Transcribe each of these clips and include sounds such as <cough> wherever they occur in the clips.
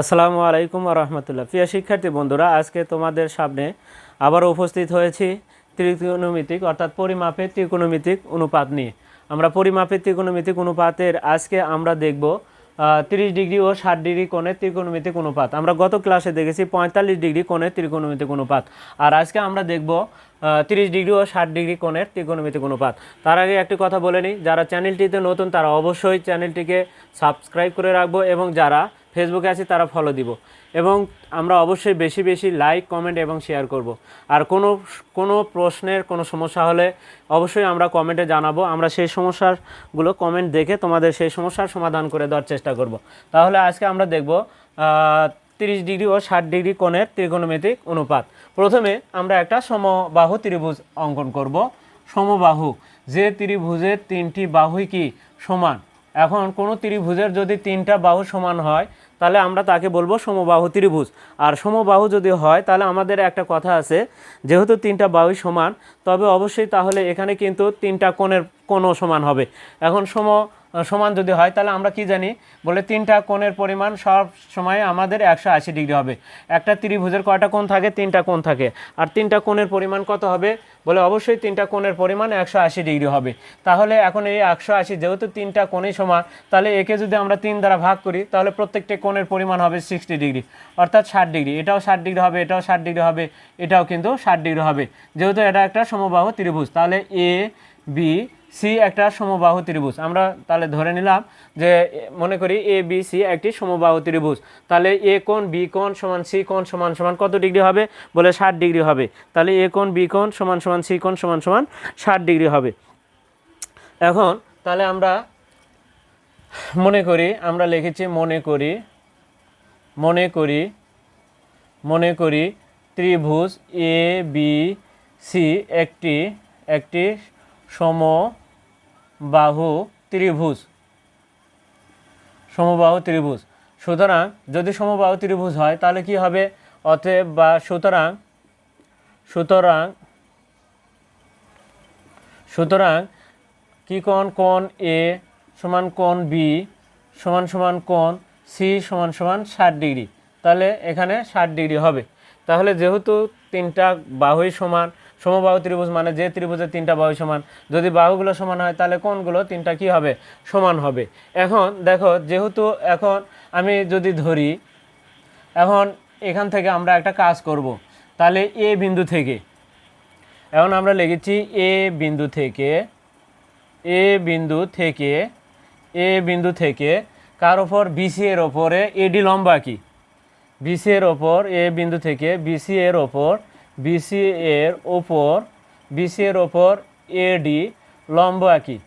আসসালামু আলাইকুম রহমতুল্লাহ প্রিয় শিক্ষার্থী বন্ধুরা, আজকে তোমাদের সামনে আবার উপস্থিত হয়েছি ত্রিকোণমিতিক, অর্থাৎ পরিমাপের ত্রিকোণমিতিক অনুপাত নিয়ে। আমরা পরিমাপের ত্রিকোণমিতিক অনুপাতের আজকে আমরা দেখব তিরিশ ডিগ্রি ও ষাট ডিগ্রি কোণের ত্রিকোণমিতিক অনুপাত। আমরা গত ক্লাসে দেখেছি পঁয়তাল্লিশ ডিগ্রি কোণের ত্রিকোণমিতিক অনুপাত। আর আজকে আমরা দেখব তিরিশ ডিগ্রি ও ষাট ডিগ্রি কোণের ত্রিকোণমিতিক অনুপাত। তার আগে একটি কথা বলে নিই, যারা চ্যানেলটিতে নতুন তারা অবশ্যই চ্যানেলটিকে সাবস্ক্রাইব করে রাখব এবং যারা ফেসবুকে আছে, তারা ফলো দিব। এবং আমরা অবশ্যই বেশি বেশি লাইক কমেন্ট এবং শেয়ার করব। আর কোনো কোনো প্রশ্নের কোনো সমস্যা হলে অবশ্যই আমরা কমেন্টে জানাব। আমরা সেই সমস্যাগুলো কমেন্ট দেখে তোমাদের সেই সমস্যার সমাধান করে দেওয়ার চেষ্টা করব। তাহলে আজকে আমরা দেখব তিরিশ ডিগ্রি ও ষাট ডিগ্রি কোণের ত্রিকোণমিতিক অনুপাত। প্রথমে আমরা একটা সমবাহু ত্রিভুজ অঙ্কন করব। সমবাহু, যে ত্রিভুজের তিনটি বাহুই কি? সমান। এখন কোনো ত্রিভুজের যদি তিনটা বাহু সমান হয়, তাহলে আমরা তাকে বলব সমবাহু ত্রিভুজ। আর সমবাহু যদি হয়, তাহলে আমাদের একটা কথা আছে, যেহেতু তিনটা বাহু সমান, তবে অবশ্যই তাহলে এখানে কিন্তু তিনটা কোণের কোণও সমান হবে। এখন সম সমান যদি হয়, তাহলে আমরা কি জানি? বলে তিনটা কোণের পরিমাণ সব সময় আমাদের একশো আশি ডিগ্রি হবে। একটা ত্রিভুজের কয়টা কোণ থাকে? তিনটা কোণ থাকে। আর তিনটা কোণের পরিমাণ কত হবে? বলে অবশ্যই তিনটা কোণের পরিমাণ একশো আশি ডিগ্রি হবে। তাহলে এখন এই একশো আশি যেহেতু তিনটা কোণই সমান, তাহলে একে যদি আমরা তিন দ্বারা ভাগ করি, তাহলে প্রত্যেকটা কোণের পরিমাণ হবে সিক্সটি ডিগ্রি, অর্থাৎ ষাট ডিগ্রি। এটাও ষাট ডিগ্রি হবে, এটাও ষাট ডিগ্রি হবে, এটাও কিন্তু ষাট ডিগ্রি হবে। যেহেতু এটা একটা সমবাহু ত্রিভুজ, তাহলে এ, বি সি একটা সমবাহু ত্রিভুজ। আমরা তাহলে ধরে নিলাম যে, মনে করি এ বি সি একটি সমবাহু ত্রিভুজ। তাহলে এ কোণ বি কোণ সমান সি কোণ সমান সমান কত ডিগ্রি হবে? বলে ষাট ডিগ্রি হবে। তাহলে এ কোণ বি কোণ সমান সমান সি কোণ সমান সমান ষাট ডিগ্রি হবে। এখন তাহলে আমরা মনে করি, আমরা লিখেছি মনে করি মনে করি মনে করি ত্রিভুজ এ বি সি একটি একটি সমবাহু ত্রিভুজ। সমবাহু ত্রিভুজ। সুতরাং যদি সমবাহু ত্রিভুজ হয়, তাহলে কি হবে? অতএব বা সুতরাং সুতরাং সুতরাং কি কোণ কোণ এ সমান কোণ বি সমান সমান কোণ সি সমান সমান ষাট ডিগ্রি। তাহলে এখানে ষাট ডিগ্রি হবে। তাহলে যেহেতু তিনটা বাহুই সমান সমবাহু ত্রিভুজ মানে যে ত্রিভুজের তিনটা বাহু সমান। যদি বাহুগুলো সমান হয়, তাহলে কোনগুলো তিনটা কি হবে? সমান হবে। এখন দেখো, যেহেতু এখন আমি যদি ধরি, এখন এখান থেকে আমরা একটা কাজ করব। তাহলে এ বিন্দু থেকে, এখন আমরা লিখেছি এ বিন্দু থেকে, এ বিন্দু থেকে, এ বিন্দু থেকে, কার ওপর? বিসি এর ওপরে। এডি লম্বা কি? বিসি এর ওপর, এ বিন্দু থেকে বিসি এর ওপর বিসি এর ওপর, বিসি এর ওপর এডি, লম্ব আঁকি।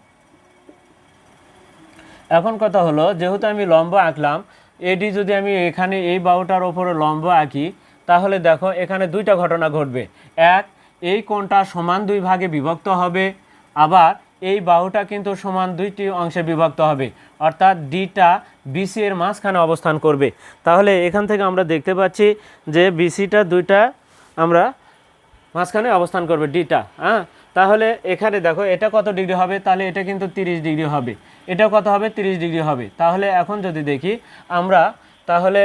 এখন কথা হলো, যেহেতু আমি লম্ব আঁকলাম, এডি যদি আমি এখানে এই বাহুটার ওপরে লম্ব আঁকি, তাহলে দেখো এখানে দুইটা ঘটনা ঘটবে। এক, এই কোণটা সমান দুই ভাগে বিভক্ত হবে, আবার এই বাহুটা কিন্তু সমান দুইটি অংশে বিভক্ত হবে। অর্থাৎ ডিটা বিসি এর মাঝখানে অবস্থান করবে। তাহলে এখান থেকে আমরা দেখতে পাচ্ছি যে বিসিটা দুইটা আমরা মাঝখানে অবস্থান করবে ডিটা হ্যাঁ? তাহলে এখানে দেখো, এটা কত ডিগ্রি হবে? তাহলে এটা কিন্তু তিরিশ ডিগ্রি হবে। এটা কত হবে? তিরিশ ডিগ্রি হবে। তাহলে এখন যদি দেখি, আমরা তাহলে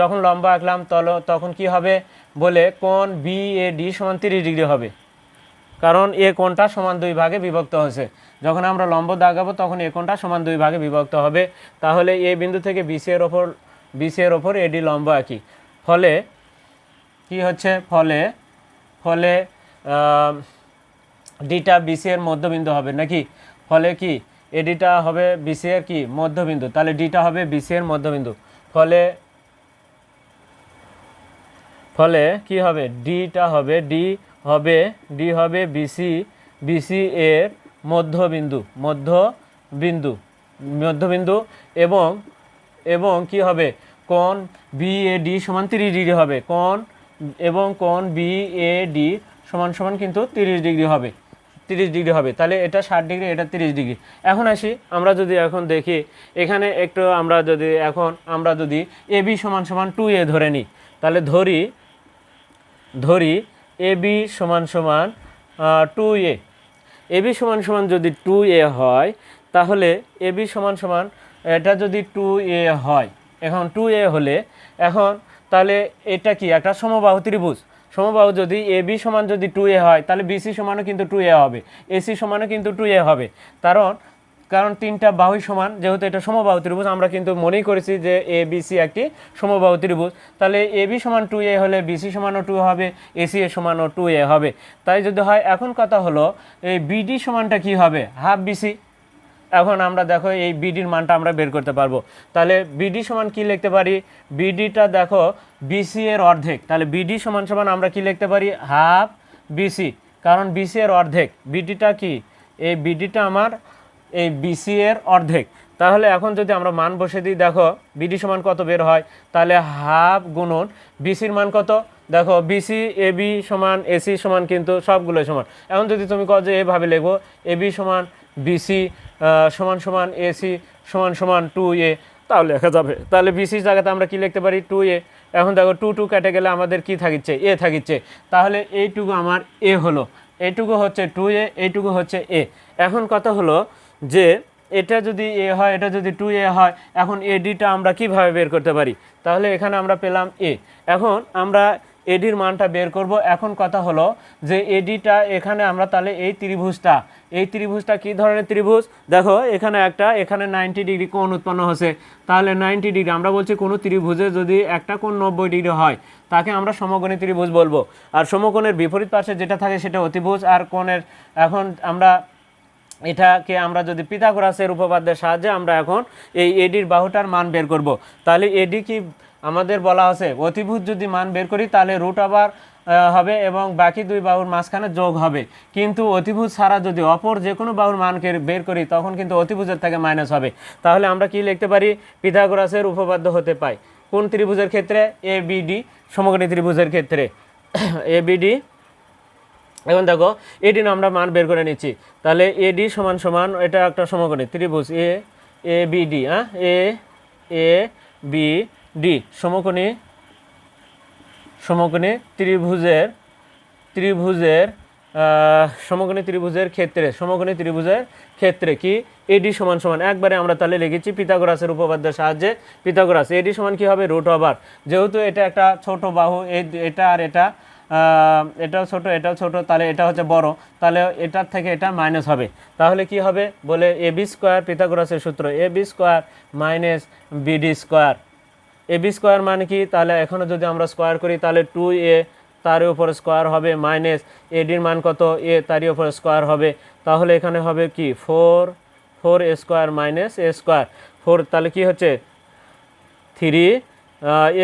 যখন লম্বা আঁকলাম, তল, তখন কি হবে? বলে কোন বি এ ডি সমান তিরিশ ডিগ্রি হবে। কারণ এ কোনটা সমান দুই ভাগে বিভক্ত হয়েছে। যখন আমরা লম্ব দাগাবো, তখন এ কোনটা সমান দুই ভাগে বিভক্ত হবে। তাহলে এ বিন্দু থেকে বিসি এর ওপর বিসি এর ওপর এডি লম্ব আঁকি। ফলে কি হচ্ছে? ফলে ফলে ডিটা বিসি এর মধ্যবিন্দু হবে নাকি? ফলে কি? এডিটা হবে বিসি এর কি? মধ্যবিন্দু। তাহলে ডিটা হবে বিসি এর মধ্যবিন্দু। ফলে ফলে কি হবে? ডিটা হবে ডি হবে ডি হবে বিসি বিসি এর মধ্যবিন্দু মধ্যবিন্দু মধ্যবিন্দু এবং এবং কি হবে? কোণ বি এ ডি সমান তিরিশ ডিগ্রি হবে। কোণ এবং কোণ বি এ ডি সমান সমান কিন্তু তিরিশ ডিগ্রি হবে। তিরিশ ডিগ্রি হবে। তাহলে এটা ষাট ডিগ্রি, এটা তিরিশ ডিগ্রি। এখন আসি, আমরা যদি এখন দেখি, এখানে একটু আমরা যদি এখন, আমরা যদি এ বি সমান সমান টু এ ধরে নিই, তাহলে ধরি ধরি এ বি সমান সমান টু এ এ বি সমান সমান যদি টু এ হয়, তাহলে এ বি সমান সমান, এটা যদি টু এ হয়, এখন টু এ হলে, এখন তাহলে এটা কি? একটা সমবাহু ত্রিভুজ। সমবাহু যদি এ, বি সমান যদি টু এ হয়, তাহলে বিসি সমানও কিন্তু টু এ হবে। এসি সমানও কিন্তু টু এ হবে। কারণ কারণ তিনটা বাহুই সমান, যেহেতু এটা সমবাহু ত্রিভুজ, আমরা কিন্তু মনেই করেছি যে এ বিসি একটি সমবাহু ত্রিভুজ। তাহলে এ বি সমান টু এ হলে বিসি সমানও টু হবে এসি এ সমানও টু এ হবে। তাই যদি হয়, এখন কথা হলো, এই বিডি সমানটা কি হবে? হাফ বিসি এখন আমরা দেখো এই বিডির মানটা আমরা বের করতে পারব। তাহলে বিডি সমান কি লিখতে পারি? বিডিটা দেখো বিসি এর অর্ধেক। তাহলে বিডি সমান সমান আমরা কি লিখতে পারি? হাফ বিসি কারণ বিসি এর অর্ধেক। বিডিটা কি? এই বিডিটা আমার এই বিসি এর অর্ধেক। তাহলে এখন যদি আমরা মান বসে দিই, দেখো বিডি সমান কত বের হয়? তাহলে হাফ গুণন বিসির মান কত? দেখো বিসি এ বি সমান এসি সমান কিন্তু সবগুলো সমান। এখন যদি তুমি কো যে এভাবে লেখো এ বি সমান বিসি সমান সমান এসি সমান সমান টু এ তাহলে লেখা যাবে। তাহলে বিসির জায়গাতে আমরা কি লিখতে পারি? টু এ এখন দেখো টু টু কেটে গেলে আমাদের কি থাকিচ্ছে? এ থাকিচ্ছে। তাহলে এইটুকু আমার এ হলো। এইটুকু হচ্ছে টু এ এইটুকু হচ্ছে এ এখন কথা হলো যে এটা যদি এ হয়, এটা যদি টু এ হয়, এখন এডিটা আমরা কীভাবে বের করতে পারি? তাহলে এখানে আমরা পেলাম এ এখন আমরা এডির মানটা বের করব। এখন কথা হলো যে এডিটা এখানে আমরা তাহলে এই ত্রিভুজটা এই ত্রিভুজটা কি ধরনের ত্রিভুজ? দেখো, এখানে একটা, এখানে নাইনটি ডিগ্রি কোণ উৎপন্ন হচ্ছে। তাহলে নাইনটি ডিগ্রি আমরা বলছি কোনো ত্রিভুজে যদি একটা কোণ নব্বই ডিগ্রি হয়, তাকে আমরা সমকোণী ত্রিভুজ বলব। আর সমকোণের বিপরীত পার্শ্বে যেটা থাকে সেটা অতিভুজ, আর কোণের এখন আমরা এটাকে আমরা যদি পিথাগোরাসের উপপাদ্যের সাহায্যে আমরা এখন এই এডির বাহুটার মান বের করব। তাহলে এডি কি আমাদের বলা আছে অতিভূত যদি মান বের করি, তাহলে রুট আবার হবে এবং বাকি দুই বাহুর মাঝখানে যোগ হবে। কিন্তু অতিভুজ ছাড়া যদি অপর যে কোনো বাহুর মানকে বের করি, তখন কিন্তু অতিভুজের থেকে মাইনাস হবে। তাহলে আমরা কি লিখতে পারি? পিথাগোরাসের উপপাদ্য হতে পাই কোন ত্রিভুজের ক্ষেত্রে? এ বিডি সমগ্রী ত্রিভুজের ক্ষেত্রে। <clears throat> এ বিডি এখন দেখো এডি আমরা মান বের করে নিচ্ছি। তাহলে এডি সমান সমান, এটা একটা সমকোণী ত্রিভুজ। এ এ বি ডি হ্যাঁ? এ এ বি ডি, সমকোণী সমকোণী ত্রিভুজের ত্রিভুজের সমকোণী ত্রিভুজের ক্ষেত্রে, সমকোণী ত্রিভুজের ক্ষেত্রে কি? এডি সমান সমান। একবারে আমরা তাহলে লিখেছি পিথাগোরাসের উপপাদ্যের সাহায্যে পিথাগোরাস। এডি সমান কি হবে? Root over. যেহেতু এটা একটা ছোট বাহু এটা আর এটা এটাও ছোট এটাও ছোট, তাহলে এটা হচ্ছে বড়, তাহলে এটার থেকে এটা মাইনাস হবে। তাহলে কি হবে? বলে এ বি স্কোয়ার পিথাগোরাসের সূত্র, A B square minus BD square. A B square মানে কি? তাহলে এখনও যদি আমরা স্কোয়ার করি, তাহলে টু এ তার উপর স্কোয়ার হবে মাইনাস এডির মান কত? এ তারই উপর স্কোয়ার হবে। তাহলে এখানে হবে কি? Four four A square minus A square four তাহলে কি হচ্ছে? থ্রি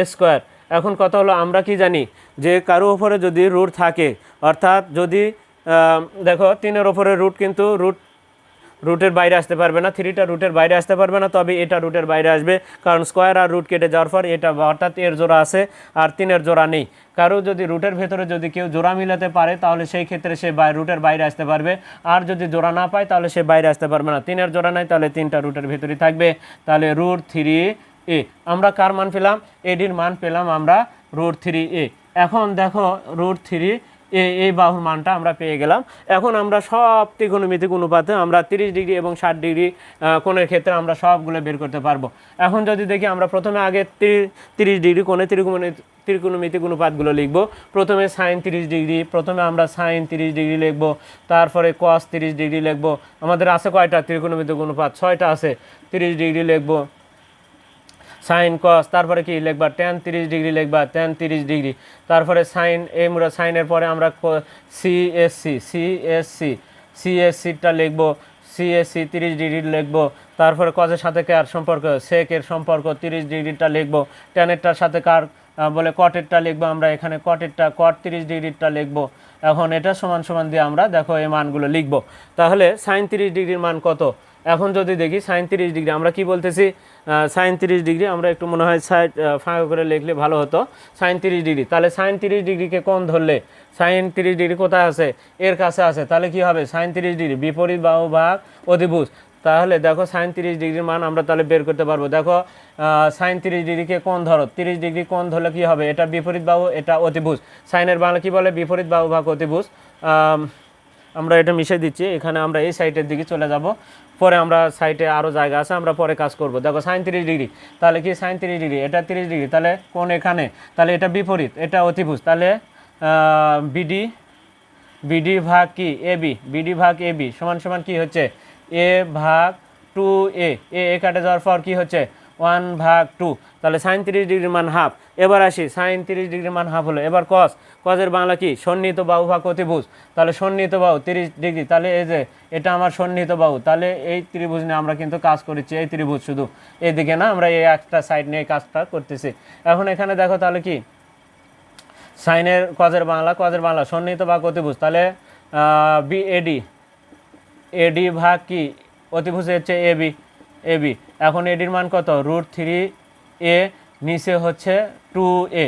এ স্কোয়ার এখন কথা হলো, আমরা কি জানি? যে কারও ওপরে যদি রুট থাকে, অর্থাৎ যদি দেখো, তিনের ওপরে রুট কিন্তু রুট রুটের বাইরে আসতে পারবে না, থ্রিটা রুটের বাইরে আসতে পারবে না, তবে এটা রুটের বাইরে আসবে। কারণ স্কোয়ার আর রুট কেটে যাওয়ার পর এটা অর্থাৎ এর জোড়া আছে আর তিনের জোড়া নেই। কারও যদি রুটের ভেতরে যদি কেউ জোড়া মিলাতে পারে, তাহলে সেই ক্ষেত্রে সে রুটের বাইরে আসতে পারবে। আর যদি জোড়া না পায়, তাহলে সে বাইরে আসতে পারবে না। তিনের জোড়া নাই, তাহলে তিনটা রুটের ভেতরেই থাকবে। তাহলে রুট থ্রি এ। আমরা কার মান পেলাম? এডির মান পেলাম আমরা রুট থ্রি এ। এখন দেখো, রুট থ্রি এই বাহুর মানটা আমরা পেয়ে গেলাম। এখন আমরা সব ত্রিকোণমিতিক অনুপাতে আমরা তিরিশ ডিগ্রি এবং ষাট ডিগ্রি কোণের ক্ষেত্রে আমরা সবগুলো বের করতে পারব। এখন যদি দেখি আমরা প্রথমে আগে তিরিশ ডিগ্রি কোণে ত্রিকোণ, ত্রিকোণমিতিক অনুপাতগুলো লিখব। প্রথমে সাইন তিরিশ ডিগ্রি, প্রথমে আমরা সাইন তিরিশ ডিগ্রি লিখব, তারপরে কস তিরিশ ডিগ্রি লিখব। আমাদের আছে কয়টা ত্রিকোণমিতিক অনুপাত? ছয়টা আছে। তিরিশ ডিগ্রি লিখব সাইন কস তারপরে কি লিখবা? টেন তিরিশ ডিগ্রি লিখবা টেন তিরিশ ডিগ্রি। তারপরে সাইন, এই মুরা সাইনের পরে আমরা সিএসসি সিএসসি সিএসসিটা লিখব সিএসসি তিরিশ ডিগ্রি লিখব। তারপরে কজের সাথে কার সম্পর্ক? সেকের সম্পর্ক, তিরিশ ডিগ্রিটা লিখব। টেনেরটার সাথে কার বলে কটেরটা লিখব আমরা এখানে। কটেরটা কট তিরিশ ডিগ্রিটা লিখব। এখন এটা সমান সমান দিয়ে আমরা দেখো এই মানগুলো লিখব। তাহলে সাইন তিরিশ ডিগ্রির মান কত? এখন যদি দেখি সাইন তিরিশ ডিগ্রি, আমরা কি বলতেছি? সাইন তিরিশ ডিগ্রি, আমরা একটু মনে হয় সাইড ফাঁকা করে লিখলে ভালো হতো। সাইন তিরিশ ডিগ্রি, তাহলে সাইন তিরিশ ডিগ্রিকে কোন ধরলে? সাইন তিরিশ ডিগ্রি কোথায় আছে? এর কাছে আছে। তাহলে কি হবে? সাইন তিরিশ ডিগ্রি, বিপরীত বাহু ভাগ অধিভুজ। তাহলে দেখো সাইন তিরিশ ডিগ্রির মান আমরা তাহলে বের করতে পারব। দেখো সাইন তিরিশ ডিগ্রিকে কোন ধরো। তিরিশ ডিগ্রি কোন ধরলে কি হবে? এটা বিপরীত বাহু, এটা অতিভুজ সাইনের বাংলা কি বলে? বিপরীত বাহু ভাগ অতিভুজ আমরা এটা মিশে দিচ্ছি। এখানে আমরা এই সাইডের দিকে চলে যাব। পরে আমরা সাইটে আরও জায়গা আছে, আমরা পরে কাজ করব। দেখো সাইন তিরিশ ডিগ্রি। তাহলে কি সাইন তিরিশ ডিগ্রি? এটা তিরিশ ডিগ্রি। তাহলে কোন এখানে? তাহলে এটা বিপরীত। এটা অতিভুজ। তাহলে বিডি বিডি ভাগ কি? এ বি বিডি ভাগ এ বি সমান সমান কী হচ্ছে? এ ভাগ টু এ এ এ কাটে যাওয়ার পর কী হচ্ছে? ওয়ান ভাগ টু, তাহলে সাইন ডিগ্রির মান হাফ। এবার আসি সাইন ডিগ্রির মান হাফ হলো। এবার কস কজের বাংলা কি? সন্নিহিত বাহু ভাগ অতিভুজ তাহলে সন্নিহিত বাহু তিরিশ ডিগ্রি, তাহলে এই যে, এটা আমার সন্নিহিত বাহু। তাহলে এই ত্রিভুজ নিয়ে আমরা কিন্তু কাজ করেছি, এই ত্রিভুজ শুধু। এদিকে না, আমরা এই একটা সাইড নিয়ে কাজটা করতেছি। এখন এখানে দেখো তাহলে কি? সাইনের কজের বাংলা কজের বাংলা, সন্নিহিত ভাগ অতিভুজ তাহলে বি এডি এডি ভাগ কি? অতিভুজ হচ্ছে এ এ বি এখন এডির মান কত? রুট থ্রি এ নিচে হচ্ছে টু এ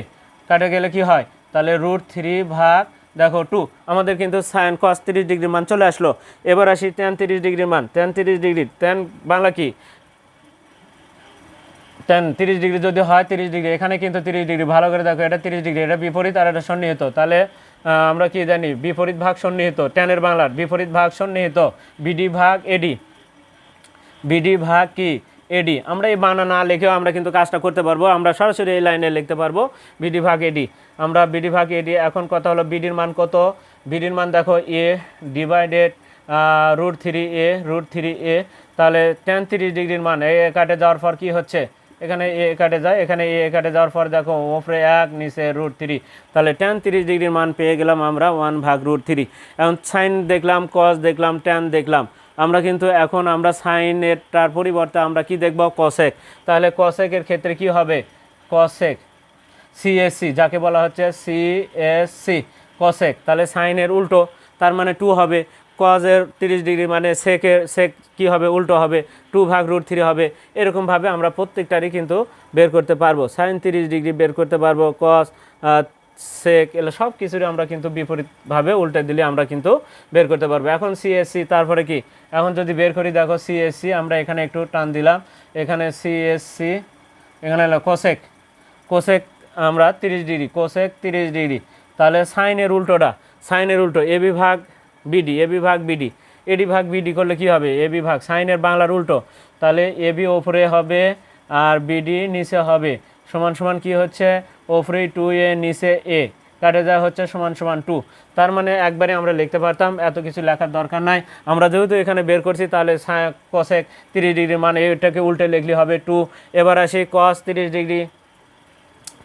কাটে গেলে কি হয়? তাহলে রুট থ্রি ভাগ, দেখো টু আমাদের কিন্তু সাইন কস তিরিশ ডিগ্রির মান চলে আসলো। এবার আসি টেন তিরিশ ডিগ্রির মান। টেন তিরিশ ডিগ্রি টেন বাংলা কি? টেন তিরিশ ডিগ্রি যদি হয় তিরিশ ডিগ্রি, এখানে কিন্তু তিরিশ ডিগ্রি। ভালো করে দেখো, এটা তিরিশ ডিগ্রি, এটা বিপরীত আর এটা সন্নিহিত। তাহলে আমরা কি জানি? বিপরীত ভাগ সন্নিহিত টেনের বাংলার বিপরীত ভাগ সন্নিহিত। বিডি ভাগ এডি বিডি ভাগ কি? এডি। আমরা এই বানা না লিখেও আমরা কিন্তু কাজটা করতে পারব। আমরা সরাসরি এই লাইনে লিখতে পারব বিডি ভাগ এডি। আমরা বিডি ভাগ এডি, এখন কথা হলো বিডির মান কত? বিডির মান দেখো A divided root three A, root three A. তাহলে টেন তিরিশ ডিগ্রির মান, এ কাটে যাওয়ার পর কি হচ্ছে? এখানে এ কাটে যায়, এখানে এ কাটে যাওয়ার পর দেখো ওপরে এক, নিচে রুট থ্রি। তাহলে টেন তিরিশ ডিগ্রির মান পেয়ে গেলাম আমরা ওয়ান ভাগ রুট থ্রি। এখন সাইন দেখলাম কস দেখলাম টেন দেখলাম। আমরা কিন্তু এখন আমরা সাইনেরটার পরিবর্তে আমরা কি দেখব? কসেক তাহলে কসেকের ক্ষেত্রে কি হবে? কসেক সিএসসি যাকে বলা হচ্ছে সিএসসি কসেক তাহলে সাইনের উল্টো, তার মানে টু হবে। কজের তিরিশ ডিগ্রি মানে সেকের সেক কী হবে? উল্টো হবে। টু ভাগ রুট থ্রি হবে। এরকমভাবে আমরা প্রত্যেকটারই কিন্তু বের করতে পারব। সাইন তিরিশ ডিগ্রি বের করতে পারব। কস সেক এগুলো সব কিছুরই আমরা কিন্তু বিপরীতভাবে উল্টে দিলে আমরা কিন্তু বের করতে পারব। এখন সিএসসি তারপরে কি? এখন যদি বের করি, দেখো সিএসসি আমরা এখানে একটু টান দিলাম। এখানে সিএসসি এখানে হলো কোসেক কোসেক আমরা তিরিশ ডিগ্রি কোসেক তিরিশ ডিগ্রি। তাহলে সাইনের উল্টোটা সাইনের উল্টো এ বিভাগ বিডি এ বিভাগ বিডি এডি ভাগ বিডি করলে কি হবে? এ বিভাগ সাইনের বাংলার উল্টো। তাহলে এ বি ওপরে হবে আর বিডি নিচে হবে। সমান সমান কি হচ্ছে? ওপরে টু এ নিচে এ কাটে যা হচ্ছে সমান সমান টু তার মানে একবারে আমরা লিখতে পারতাম, এত কিছু লেখার দরকার নাই। আমরা যেহেতু এখানে বের করছি, তাহলে কসেক তিরিশ ডিগ্রি মানে এটাকে উল্টে লিখলে হবে টু এবার আসি কস তিরিশ ডিগ্রি।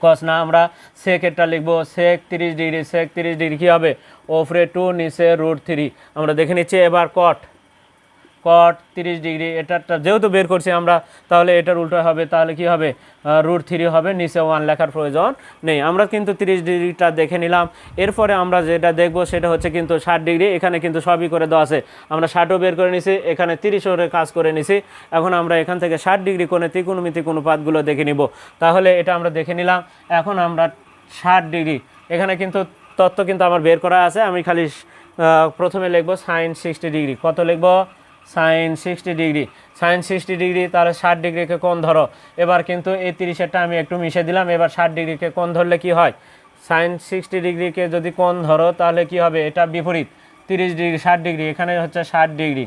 কস না, আমরা সেক এটা লিখব। সেক তিরিশ ডিগ্রি সেক তিরিশ ডিগ্রি কী হবে? ওপরে টু নিচে রুট থ্রি আমরা দেখে নিচ্ছি, এবার কট কট, তিরিশ ডিগ্রি, এটারটা যেহেতু বের করছি আমরা, তাহলে এটার উল্টো হবে, তাহলে কি হবে? রুট থ্রি হবে, নিচে ওয়ান লেখার প্রয়োজন নেই। আমরা কিন্তু তিরিশ ডিগ্রিটা দেখে নিলাম। এরপরে আমরা যেটা দেখব সেটা হচ্ছে কিন্তু ষাট ডিগ্রি, এখানে কিন্তু সবই করে দেওয়া আছে। আমরা ষাটও বের করে নিছি, এখানে তিরিশও কাজ করে নিছি। এখন আমরা এখান থেকে ষাট ডিগ্রি কোণে ত্রিকোণমিতি অনুপাতগুলো দেখে নিব। তাহলে এটা আমরা দেখে নিলাম। এখন আমরা ষাট ডিগ্রি, এখানে কিন্তু তত্ত্ব কিন্তু আমার বের করা আছে। আমি খালি প্রথমে লিখব সাইন সিক্সটি ডিগ্রি। কত লিখব? Sine sixty degree. Sine sixty degree, তাহলে ষাট ডিগ্রিকে কোণ ধরো। এবার কিন্তু এই তিরিশেরটা আমি একটু মিশে দিলাম। এবার ষাট ডিগ্রিকে কোণ ধরলে কি হয়? সাইন সিক্সটি ডিগ্রিকে যদি কোণ ধরো, তাহলে কি হবে? এটা বিপরীত। তিরিশ ডিগ্রি, ষাট ডিগ্রি, এখানে হচ্ছে ষাট ডিগ্রি।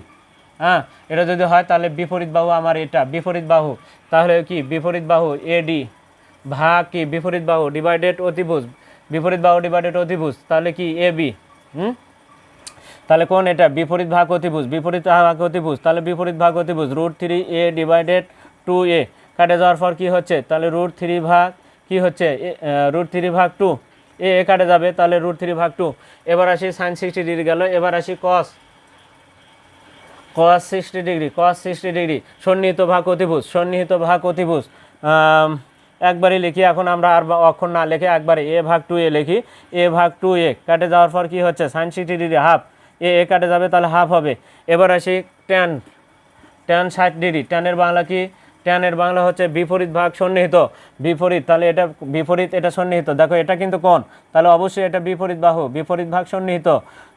হ্যাঁ এটা যদি হয়, তাহলে বিপরীত বাহু আমার এটা, বিপরীত বাহু। তাহলে কি? বিপরীত বাহু এডি ভাগ কি? বিপরীত বাহু ডিভাইডেড অতিভুজ। বিপরীত বাহু ডিভাইডেড অতিভুজ, তাহলে কি? এ বি হুম? তাহলে কোন এটা? বিপরীত ভাগ অতিভুজ। বিপরীত ভাগ অতিভুজ। তাহলে বিপরীত ভাগ অতিভুজ। Root three A divided two A কাটে যাওয়ার পর কী হচ্ছে? তাহলে রুট থ্রি ভাগ কি হচ্ছে? রুট থ্রি ভাগ টু এ এ কাটে যাবে। তাহলে রুট থ্রি ভাগ টু এবার আসি সাইন সিক্সটি ডিগ্রি গেল। এবার আসি cos cos sixty degree cos sixty degree সন্নিহিত ভাগ অতিভুজ। সন্নিহিত ভাগ অতিভুজ। একবারই লিখি। এখন আমরা আর অক্ষর না লিখে একবারে এ ভাগ টু এ লিখি। এ ভাগ টু এ কাটে যাওয়ার পর কী হচ্ছে? Sine sixty degree half A A কাটে যাবে, তাহলে হাফ হবে। এবার আসি টেন টেন ষাট ডিগ্রি টেনের বাংলা কি? টেনের বাংলা হচ্ছে বিপরীত ভাগ সন্নিহিত। বিপরীত, তাহলে এটা বিপরীত, এটা সন্নিহিত। দেখো, এটা কিন্তু কোন তাহলে অবশ্যই এটা বিপরীত বাহু, বিপরীত ভাগ সন্নিহিত।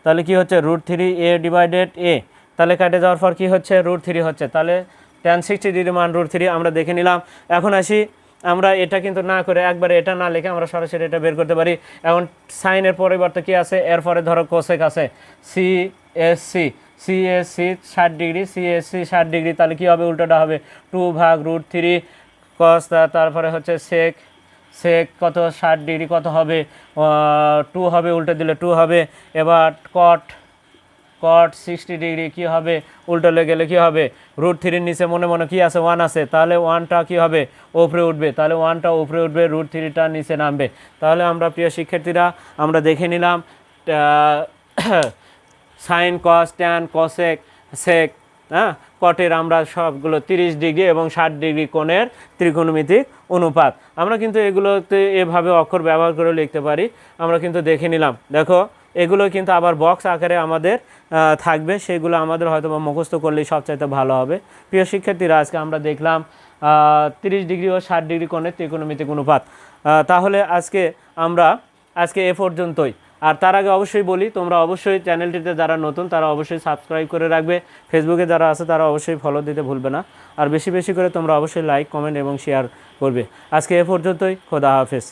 তাহলে কি হচ্ছে? Root three A divided A তাহলে কাটে যাওয়ার পর কি হচ্ছে? রুট থ্রি হচ্ছে। তাহলে টেন সিক্সটি ডিগ্রি মান রুট থ্রি আমরা দেখে নিলাম। এখন আসি আমরা এটা কিন্তু না করে একবারে এটা না লিখে আমরা সরাসরি এটা বের করতে পারি। এখন সাইনের পরিবর্তে কি আছে? এরপরে ধরো কোসেক আছে। সি এস সি সিএসসি ষাট ডিগ্রি সিএসসি ষাট ডিগ্রি, তাহলে কী হবে? উল্টোটা হবে। টু ভাগ রুট থ্রি কস তারপরে হচ্ছে সেক সেক কত? ষাট ডিগ্রি কত হবে? টু হবে, উল্টো দিলে টু হবে। এবার কট কট সিক্সটি ডিগ্রি কী হবে? উল্টোলে গেলে কী হবে? রুট থ্রির নিচে মনে মনে কী আছে? ওয়ান আছে। তাহলে ওয়ানটা কী হবে? উপরে উঠবে। তাহলে ওয়ানটা উপরে উঠবে রুট থ্রিটা নিচে নামবে। তাহলে আমরা প্রিয় শিক্ষার্থীরা, আমরা দেখে নিলাম sine cos tan cosec sec হ্যাঁ? কটের আমরা সবগুলো তিরিশ ডিগ্রি এবং ষাট ডিগ্রি কোণের ত্রিকোণমিতিক অনুপাত। আমরা কিন্তু এগুলোতে এভাবে অক্ষর ব্যবহার করে লিখতে পারি। আমরা কিন্তু দেখে নিলাম। দেখো এগুলো কিন্তু আবার বক্স আকারে আমাদের থাকবে। সেগুলো আমাদের হয়তো বা মুখস্থ করলেই সবচাইতে ভালো হবে। প্রিয় শিক্ষার্থীরা, আজকে আমরা দেখলাম তিরিশ ডিগ্রি ও ষাট ডিগ্রি কোণের ত্রিকোণমিতিক অনুপাত। তাহলে আজকে আমরা, আজকে এ পর্যন্তই। আর তার আগে অবশ্যই বলি, তোমরা অবশ্যই চ্যানেলটিতে যারা নতুন, তারা অবশ্যই সাবস্ক্রাইব করে রাখবে। ফেসবুকে যারা আছে, তারা অবশ্যই ফলো দিতে ভুলবে না। আর বেশি বেশি করে তোমরা অবশ্যই লাইক কমেন্ট এবং শেয়ার করবে। আজকে এ পর্যন্তই। খোদা হাফেজ।